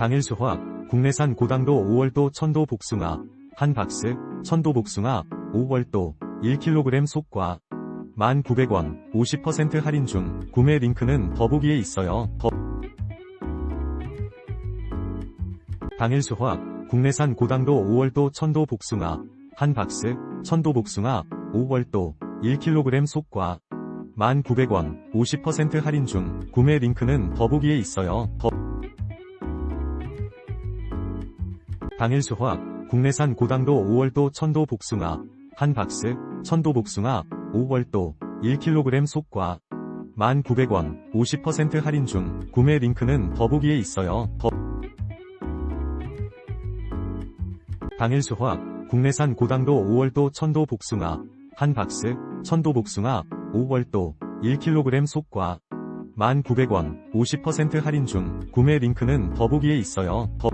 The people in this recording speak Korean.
당일 수확, 국내산 고당도 5월도 천도 복숭아, 한 박스, 천도 복숭아, 5월도, 1kg 속과, 1,900원, 50% 할인 중, 구매 링크는 더보기에 있어요. 더... 당일 수확, 국내산 고당도 5월도 천도 복숭아, 한 박스, 천도 복숭아, 5월도, 1kg 속과, 1,900원, 50% 할인 중, 구매 링크는 더보기에 있어요. 더... 당일 수확, 국내산 고당도 5월도 천도 복숭아, 한 박스, 천도 복숭아, 5월도, 1kg 속과, 1,900원, 50% 할인 중, 구매 링크는 더보기에 있어요. 더... 당일 수확, 국내산 고당도 5월도 천도 복숭아, 한 박스, 천도 복숭아, 5월도, 1kg 속과, 1,900원, 50% 할인 중, 구매 링크는 더보기에 있어요. 더...